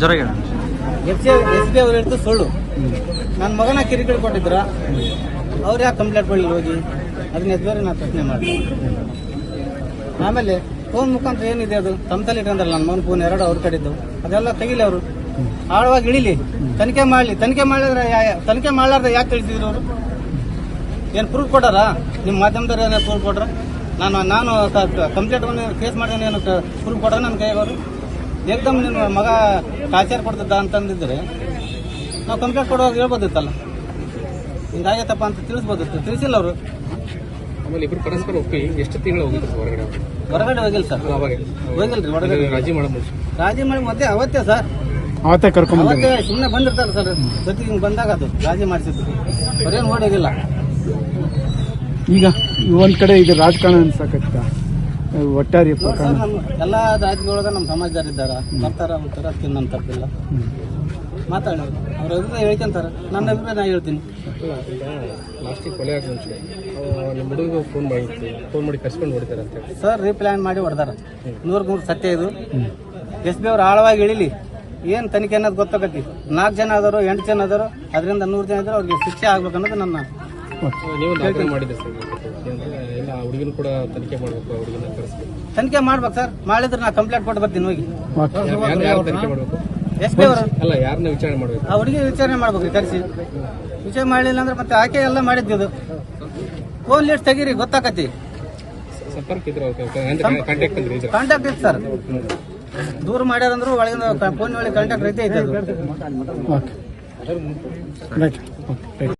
ಜೊರಗೆ F C S B ಅವ್ರು ಹೇಳಿದ್ದು ಸುಳ್ಳು. ನನ್ನ ಮಗನ ಕಿರಿಕಿರಿ ಕೊಟ್ಟಿದ್ರ, ಅವ್ರು ಯಾಕೆ ಕಂಪ್ಲೇಂಟ್ ಬಳಿ ಹೋಗಿ? ಅದನ್ನ ಎದ್ಬೇರೆ ನಾನು ಪ್ರಶ್ನೆ ಮಾಡಿ ಆಮೇಲೆ ಫೋನ್ ಮುಖಾಂತರ ಏನಿದೆ ಅದು? ತಮ್ಮದಲ್ಲಿ ಇಟ್ಕೊಂಡ್ರಲ್ಲ ನನ್ನ ಮಗನ ಫೋನ್ ಎರಡು ಅವ್ರ ಕಡೆದು ಅದೆಲ್ಲ ತೆಗಿಲಿ ಅವರು. ಆಳವಾಗಿ ಇಳಿಲಿ. ತನಿಖೆ ಮಾಡಲಿ. ತನಿಖೆ ಮಾಡಿದ್ರೆ ತನಿಖೆ ಮಾಡಲಾರ್ದ ಯಾಕೆ ತಿಳಿಸಿದ್ರು ಅವರು? ಏನು ಪ್ರೂಫ್ ಕೊಡಾರ? ನಿಮ್ಮ ಮಾಧ್ಯಮದವ್ರು ಏನೋ ಪ್ರೂಫ್ ಕೊಟ್ರ? ನಾನು ನಾನು ಕಂಪ್ಲೇಂಟ್ ಕೇಸ್ ಮಾಡಿದ್ರೆ ಏನು ಪ್ರೂಫ್ ಕೊಡ್ರ ನನ್ನ ಕೈಗೆ ಅವರು? ಏಕದಮ್ ನಿನ್ನ ಮಗ ಟಾರ್ಚರ್ ಕೊಡ್ತಿದ್ದ ಅಂತಂದಿದ್ರೆ ನಾವು ಕಂಪ್ಲೇಂಟ್ ಕೊಡುವಾಗ ಹೇಳ್ಬೋದಿತ್ತಲ್ಲ. ಹಿಂಗಾಗೈತಪ್ಪ ಅಂತ ತಿಳಿಸ್ಬೋದಿತ್ತು. ತಿಳಿಸಿಲ್ಲ ಅವರು. ಆಮೇಲೆ ಇಬ್ರು ಪರಸ್ಪರ ಒಪ್ಪಿ ಎಷ್ಟು ತಿಂಗಳು ಹೋಗಿದ್ರು ಹೊರಗಡೆ? ಹೊರಗಡೆ ಹೋಗಿಲ್ಲ ಸರ್. ಅವಾಗ? ಹೋಗಿಲ್ರಿ ಹೊರಗಡೆ. ರಾಜಿ ಮಾಡಿ ರಾಜಿ ಮಾಡಿ ಮತ್ತೆ ಅವತ್ತೇ ಸರ್. ಅವತ್ತೇ ಕರ್ಕೊಂಡು ಅವತ್ತೇ ಸುಮ್ಮನೆ ಬಂದಿರ್ತಾರೆ ಸರ್. ಜೊತೆಗೆ ಹಿಂಗೆ ಬಂದಾಗ ಅದು ರಾಜಿ ಮಾಡಿಸಿದ್ರು. ಅವ್ರೇನು ಓಡೋಗಿಲ್ಲ. ಈಗ ಒಂದ್ ಕಡೆ ಇದು ರಾಜಕಾರಣ ಅನ್ಸಕತ್ತ. ಒಟ್ಟಾರೆ ಪ್ರಕಾರ ಪ್ರಕರಣ. ಸರ್ ನಮ್ಮ ಎಲ್ಲ ರಾಜ್ಯದೊಳಗೆ ನಮ್ಮ ಸಮಾಜದಾರ ಇದ್ದಾರ. ಬರ್ತಾರ ಹೋಗ್ತಾರ ಅದಕ್ಕೆ ನನ್ನ ತಪ್ಪಿಲ್ಲ ಮಾತಾಡಿ. ಅವ್ರ ಅಭಿಪ್ರಾಯ ಹೇಳ್ಕೊಂತಾರ. ನನ್ನ ಅಭಿಪ್ರಾಯ ನಾ ಹೇಳ್ತೀನಿ. ಅಲ್ಲ ಈಗ ಲಾಸ್ಟಿಗೆ ಕೊಲೆ ಆಗೋ ಮುಂಚೆ ಆ, ನಿಮ್ಮ ಹುಡುಗ ಫೋನ್ ಮಾಡಿತ್ತು ಫೋನ್ ಮಾಡಿ ಹೊಡಿತಾರೆ ಅಂತ ಸರ್ ರೀಪ್ಲ್ಯಾನ್ ಮಾಡಿ ಹೊಡೆದಾರ. ನೂರ ನೂರು ಸತ್ಯ ಇದು. ಎಸ್ ಬಿ ಅವ್ರು ಆಳವಾಗಿ ಇಳಿಲಿ. ಏನು ತನಿಖೆ ಅನ್ನೋದು ಗೊತ್ತಾಗತ್ತಿ. ನಾಲ್ಕು ಜನ ಆದರು ಎಂಟು ಜನ ಆದರು ಅದರಿಂದ ನೂರು ಜನ ಇದ್ರೆ ಅವ್ರಿಗೆ ಶಿಕ್ಷೆ ಆಗ್ಬೇಕು ಅನ್ನೋದು ನನ್ನ ನೀವು ದಾಖಲೆ ಮಾಡಿದ್ದೆ ಸರ್ ಏನಂದ್ರೆ ಹುಡುಗಿನ ಕೂಡ ತನಿಖೆ ಮಾಡಬೇಕು ಹುಡುಗಿನ ಕರೆಸ್ಬೇಕು. ಮಾಡ್ಬೇಕು ಸರ್. ಮಾಡಿದ್ರೆ ನಾ ಕಂಪ್ಲೇಂಟ್ ಕೊಟ್ಟು ಬರ್ತೀನಿ ಹೋಗಿ. ಎಸ್ ಬಿ ಅವರು. ಅಲ್ಲ ಯಾರನ್ನ ವಿಚಾರಣೆ ಮಾಡಬೇಕು? ಆ ಹುಡುಗಿ ವಿಚಾರಣೆ ಮಾಡ್ಬೇಕು ಕರೆಸಿ. ವಿಚಾರ ಮಾಡಲಿಲ್ಲ ಅಂದ್ರೆ ಮತ್ತೆ ಆಕೆ ಎಲ್ಲ ಮಾಡಿದ್ದು ಫೋನ್ ಲಿಸ್ಟ್ ತೆಗೀರಿ ಗೊತ್ತಾಕತಿ. ಸಂಪರ್ಕ ಇದ್ರೆ ಓಕೆ ಕಾಂಟ್ಯಾಕ್ಟ್ ಇತ್ತು ಐತೆ ಸರ್. ದೂರ ಮಾಡ್ಯಾರಂದ್ರು ಒಳಗಿನ ಫೋನ್ ಒಳಗೆ ಕಾಂಟ್ಯಾಕ್ಟ್ ಐತೆ ಐತೆ ಅದು. ಓಕೆ. Right okay right